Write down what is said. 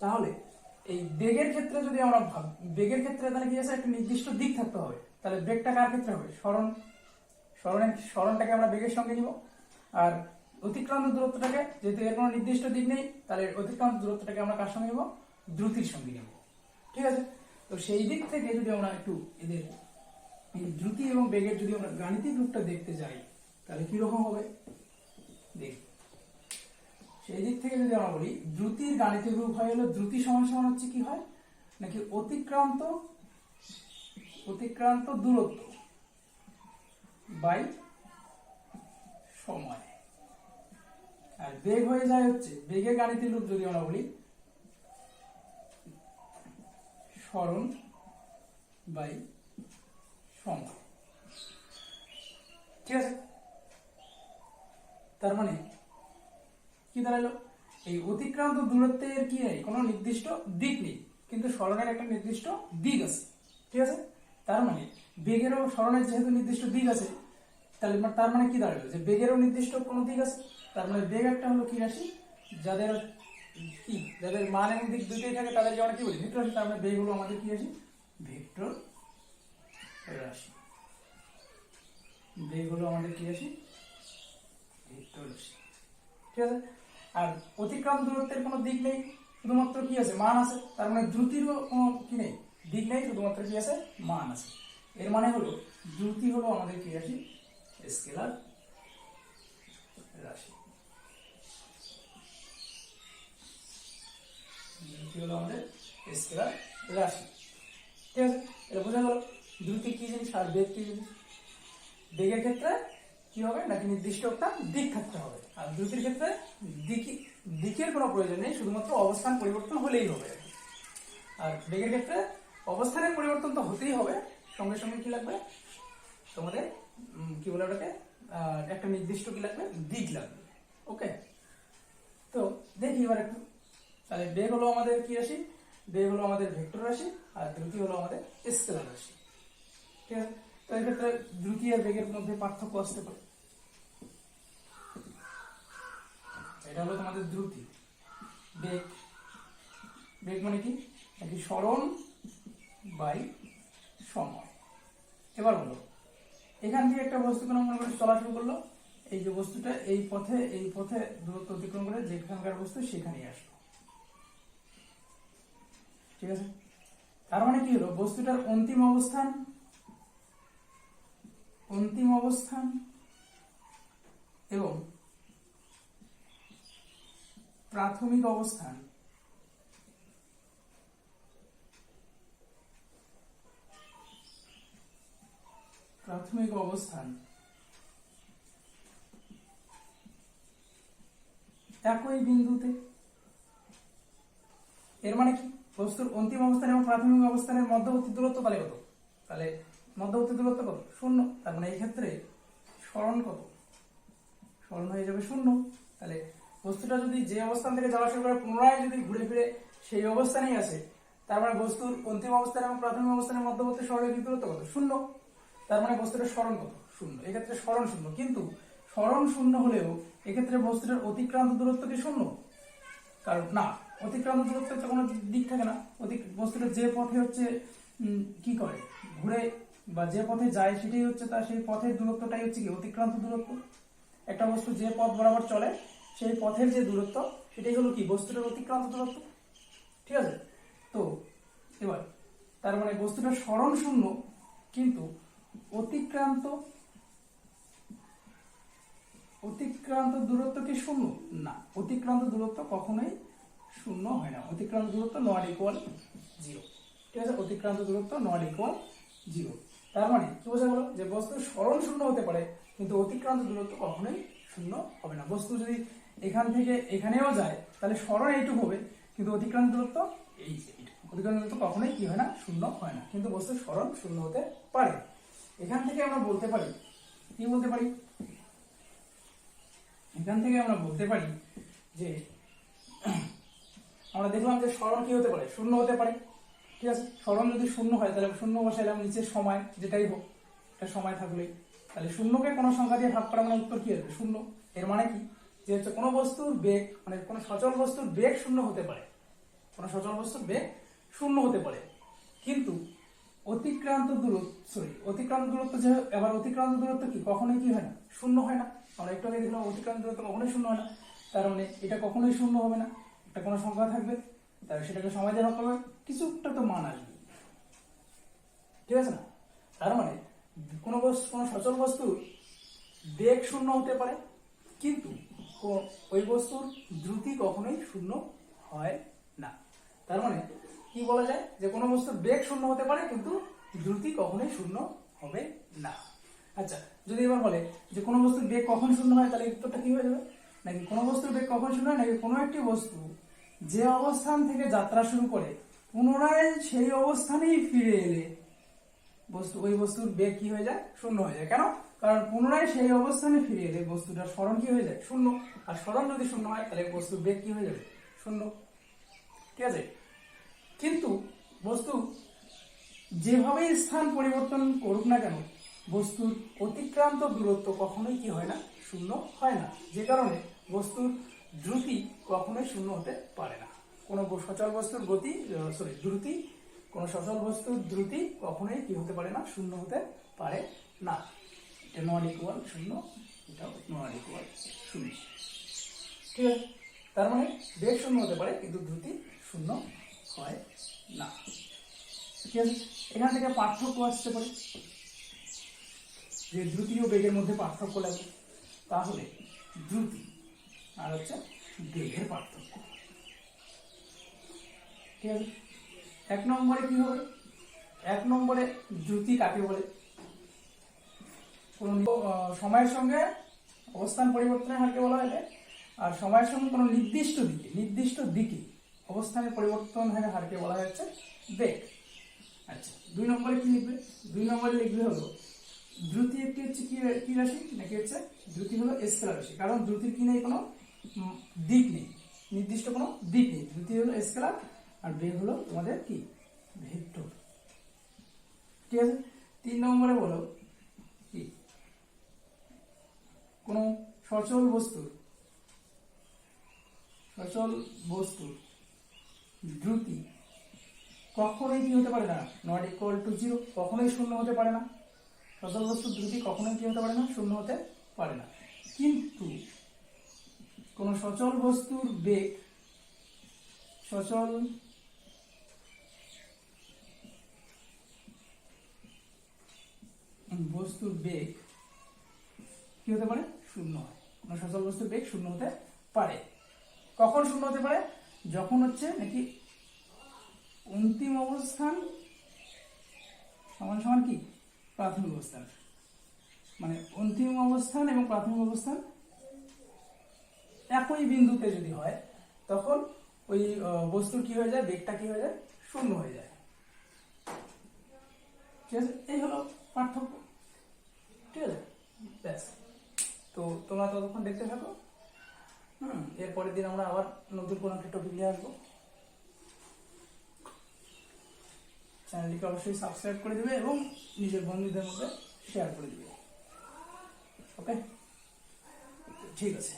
তাহলে এই বেগের ক্ষেত্রে যদি আমরা বেগের ক্ষেত্রে তাহলে কি আছে? একটা নির্দিষ্ট দিক থাকতে হবে। তাহলে বেগটা কার ক্ষেত্রে হবে? স্মরণ, স্মরণের, স্মরণটাকে আমরা বেগের সঙ্গে নিব। আর অতিক্রান্ত দূরত্বটাকে, যেহেতু এর কোনো নির্দিষ্ট দিক নেই, তাহলে অতিক্রান্ত দূরত্বটাকে আমরা কার সঙ্গে নিব? দ্রুতির সঙ্গে নিব। ঠিক আছে? তো সেই দিক থেকে যদি আমরা একটু এদের দ্রুতি এবং বেগের যদি আমরা গাণিতিক রূপটা দেখতে যাই, তাহলে কীরকম হবে? দেখ। সেই দিক থেকে যদি আমরা বলি, দ্রুতির গাণিতিক রূপ হয় হলো দ্রুতি সমান সমান হচ্ছে কি হয়? নাকি অতিক্রান্ত অতিক্রান্ত দূরত্ব বাই সময়? আর বেগ হয়ে যায় হচ্ছে, বেগের গাণিতিক রূপ যদি আমরা বলি, স্মরণ বাই সময়। ঠিক আছে? তার মানে কি দাঁড়াল? এই অতিক্রান্ত দূরত্বের কি নেই কোনো নির্দিষ্ট দিক নেই। কিন্তু স্মরণের একটা নির্দিষ্ট দিক আছে। ঠিক আছে? তার মানে বেগেরও স্মরণের যেহেতু নির্দিষ্ট দিক আছে, তাহলে তার মানে কি দাঁড়াল? যে বেগেরও নির্দিষ্ট কোনো দিক আছে? তার মানে বেগ একটা হলো কি রাশি? যাদের কি? যাদের মান এবং দিক দুটোই থাকে, তাদেরকে আমরা কি বলি? ভেক্টর তার মানে বেগ হলো আমাদের কি রাশি? ভেক্টর রাশি। বেগ হলো আমাদের কি রাশি? ভেক্টর রাশি। ঠিক আছে? আর অতিক্রান্ত দূরত্বের কোনো দিক নেই, শুধুমাত্র কি আছে? মান আছে। তার মানে দ্রুতিরও কোনো কি নেই? দিক নেই, শুধুমাত্র কি আছে? মান আছে। এর মানে হলো, দ্রুতি হলো আমাদের কি রাশি? স্কেলার রাশি। হলো আমাদের স্কেলার রাশি। ঠিক আছে? এটা বোঝা গেল, দ্রুতি কি জিনিস আর বেগ কি জিনিস? বেগের ক্ষেত্রে কি হবে? নাকি নির্দিষ্ট একটা দিক থাকতে হবে। আর দ্রুতির ক্ষেত্রে দিকি দিকের কোনো প্রয়োজন নেই, শুধুমাত্র অবস্থান পরিবর্তন হলেই হবে। আর বেগের ক্ষেত্রে অবস্থানের পরিবর্তন তো হতেই হবে। সঙ্গে সঙ্গে কি লাগবে? তোমাদের কি বলে ওটাকে? একটা নির্দিষ্ট কি লাগবে? দিক লাগবে। ওকে? তো দেখি এবার একটু। তাহলে বেগ হলো আমাদের কি রাশি? বেগ হলো আমাদের ভেক্টর রাশি, আর দ্রুতি হলো আমাদের স্কেলার রাশি। ঠিক আছে? তো এক্ষেত্রে দ্রুতি আর বেগের মধ্যে পার্থক্য আসতে পারে। এটা হলো তোমাদের দ্রুতি। বেগ। বেগ মানে কি? নাকি স্মরণ বাই সময়। এবার বলো, এখান থেকে একটা বস্তু কোনো মনে করে চলা শুরু করল, এই যে বস্তুটা এই পথে এই পথে দূরত্ব অতিক্রম করে যেখানকার বস্তু সেখানেই আসলো। ঠিক আছে? তার মানে কি হলো? বস্তুটার অন্তিম অবস্থান অন্তিম অবস্থান এবং প্রাথমিক অবস্থান। প্রাথমিক অবস্থান। একই বিন্দুতে। এর মানে কি? বস্তুর অন্তিম অবস্থান এবং প্রাথমিক অবস্থানের মধ্যবর্তী দূরত্ব তাহলে কত? তাহলে মধ্যবর্তী দূরত্ব কত? শূন্য। তার মানে এই ক্ষেত্রে স্মরণ কত? স্মরণ হয়ে যাবে শূন্য। তাহলে বস্তুটা যদি যে অবস্থান থেকে যাওয়া শুরু করে পুনরায় যদি ঘুরে ফিরে সেই অবস্থানেই আসে তার মানে বস্তুর অন্তিম অবস্থান এবং প্রাথমিক অবস্থানের মধ্যবর্তী স্মরণের দূরত্ব কত? শূন্য। তার মানে বস্তুটার স্মরণ কত? শূন্য। এক্ষেত্রে স্মরণ শূন্য। কিন্তু স্মরণ শূন্য হলেও এক্ষেত্রে বস্তুটার অতিক্রান্ত দূরত্ব কি শূন্য? কারণ না, অতিক্রান্ত দূরত্ব তো কোনো দিক থাকে না। বস্তুটা যে পথে হচ্ছে কি করে? ঘুরে বা যে পথে যায় সেটাই হচ্ছে তার সেই পথের দূরত্বটাই হচ্ছে কি? অতিক্রান্ত দূরত্ব। একটা বস্তু যে পথ বরাবর চলে সেই পথের যে দূরত্ব, সেটাই হলো কি? বস্তুটার অতিক্রান্ত দূরত্ব। ঠিক আছে? তো, এবার, তার মানে বস্তুটা স্মরণ শূন্য, কিন্তু অতিক্রান্ত অতিক্রান্ত দূরত্ব কি শূন্য? না, অতিক্রান্ত দূরত্ব কখনোই শূন্য হয় না। অতিক্রান্ত দূরত্ব নট ইকুয়াল জিরো ঠিক আছে? অতিক্রান্ত দূরত্ব নট ইকুয়াল জিরো তার মানে কি বোঝা গেল? যে বস্তু স্মরণ শূন্য হতে পারে, কিন্তু অতিক্রান্ত দূরত্ব কখনোই শূন্য হবে না। বস্তু যদি এখান থেকে এখানেও যায়, তাহলে স্মরণ এইটুকু হবে। কিন্তু অতিক্রান্ত দূরত্ব এই যে অতিক্রান্ত দূরত্ব কখনোই কি হয় না? শূন্য হয় না। কিন্তু বস্তু স্মরণ শূন্য হতে পারে। এখান থেকে আমরা বলতে পারি, কি বলতে পারি? এখান থেকে আমরা বলতে পারি যে, আমরা দেখলাম যে স্মরণ কি হতে পারে? শূন্য হতে পারে। ঠিক আছে? স্মরণ যদি শূন্য হয়, তাহলে শূন্য বসাইলাম নিচের সময়, যেটাই হোক, একটা সময় থাকলেই। তাহলে শূন্যকে কোনো সংখ্যা দিয়ে ভাগ করা মানে উত্তর কি হবে শূন্য। এর মানে কি? যে হচ্ছে কোনো বস্তুর বেগ মানে কোনো সচল বস্তুর বেগ শূন্য হতে পারে। কোনো সচল বস্তুর বেগ শূন্য হতে পারে। কিন্তু অতিক্রান্ত দূরত্ব সরি অতিক্রান্ত দূরত্ব যে, এবার অতিক্রান্ত দূরত্ব কি? কখনোই কি হয় না? শূন্য হয় না। আমরা একটু আগে দেখলাম অতিক্রান্ত দূরত্ব কখনোই শূন্য হয় না। তার মানে এটা কখনোই শূন্য হবে না। একটা কোনো সংখ্যা থাকবে, তাহলে সেটাকে সমাজের হক হবে। কিছু একটা তো মান আসবে। ঠিক আছে না? তার মানে কোনো বস্তু, কোনো সচল বস্তুর বেগ শূন্য হতে পারে, কিন্তু ওই বস্তুর দ্রুতি কখনোই শূন্য হয় না। তার মানে কি বলা যায়? যে কোনো বস্তুর বেগ শূন্য হতে পারে, কিন্তু দ্রুতি কখনোই শূন্য হবে না। আচ্ছা যদি এবার বলে যে কোনো বস্তুর বেগ কখন শূন্য হয়, তাহলে উত্তরটা কি হয়ে যাবে? নাকি কোনো বস্তুর বেগ কখন শূন্য হয়, নাকি কোনো একটি বস্তু যে অবস্থান থেকে যাত্রা শুরু করে, পুনরায় সেই অবস্থানেই ফিরে এলে বস্তু ওই বস্তুর বেগ কি হয়ে যায়? শূন্য হয়ে যায়। কেন? কারণ পুনরায় সেই অবস্থানে ফিরে এলে বস্তুটার স্মরণ কি হয়ে যায়? শূন্য। আর স্মরণ যদি শূন্য হয়, তাহলে বস্তুর বেগ কি হয়ে যাবে? শূন্য। ঠিক আছে? কিন্তু বস্তু যেভাবেই স্থান পরিবর্তন করুক না কেন, বস্তুর অতিক্রান্ত দূরত্ব কখনোই কি হয় না? শূন্য হয় না। যে কারণে বস্তুর দ্রুতি কখনোই শূন্য হতে পারে না। কোনো সচল বস্তুর গতি সরি দ্রুতি, কোনো সচল বস্তুর দ্রুতি কখনোই কি হতে পারে না? শূন্য হতে পারে না। এটা নট ইকুয়াল শূন্য এটাও নট ইকুয়াল শূন্য। ঠিক আছে? তার মানে বেগ শূন্য হতে পারে, কিন্তু দ্রুতি শূন্য হয় না। ঠিক আছে? এখান থেকে পার্থক্য আসতে পারে। যে দ্রুতি ও বেগের মধ্যে পার্থক্য লাগবে, তাহলে দ্রুতি আর হচ্ছে বেগের পার্থক্য। ঠিক আছে? এক নম্বরে কি হবে? এক নম্বরে দ্রুতি কাকে বলে? সময়ের সঙ্গে অবস্থান পরিবর্তনের হারকে বলা হয় আর সময়ের সঙ্গে কোনো নির্দিষ্ট দিকে নির্দিষ্ট দিকে অবস্থানের পরিবর্তন হারে হারকে বলা হচ্ছে বেগ। আচ্ছা দুই নম্বরে কি লিখবে? দুই নম্বরে লিখবে হলো, দ্রুতি একটি হচ্ছে কি কি রাশি? নাকি হচ্ছে দ্রুতি হলো স্কেলার রাশি? কারণ দ্রুতির কি নেই কোনো দিক নেই, নির্দিষ্ট কোনো দিক নেই। দ্রুতি হলো স্কেলার, আর বেগ হলো তোমাদের কি? ভেক্টর। ঠিক আছে? তিন নম্বরে বলো কি কোনো সচল বস্তুর সচল বস্তু, দ্রুতি কখনোই কি হতে পারে না? নট ইকুয়াল টু জিরো কখনোই শূন্য হতে পারে না। সচল বস্তুর দ্রুতি কখনোই কি হতে পারে না? শূন্য হতে পারে না। কিন্তু কোন সচল বস্তুর বেগ, সচল বস্তুর বেগ কি হতে পারে? শূন্য। হয় কোনো সচল বস্তুর বেগ শূন্য হতে পারে। কখন শূন্য হতে পারে? যখন হচ্ছে নাকি অন্তিম অবস্থান সমান সমান কি? প্রাথমিক অবস্থান। মানে অন্তিম অবস্থান এবং প্রাথমিক অবস্থান একই বিন্দুতে যদি হয়, তখন ওই বস্তুর কি হয়ে যায়? বেগটা কি হয়ে যায়? শূন্য হয়ে যায়। ঠিক আছে? এই হলো পার্থক্য। ঠিক আছে? তো তোমরা ততক্ষণ দেখতে থাকো। হুম এরপরের দিন আমরা আবার নতুন কোনো একটা টপিক নিয়ে আসব। চ্যানেলটিকে অবশ্যই সাবস্ক্রাইব করে দেবে এবং নিজের বন্ধুদের মধ্যে শেয়ার করে দেবে। ওকে ঠিক আছে।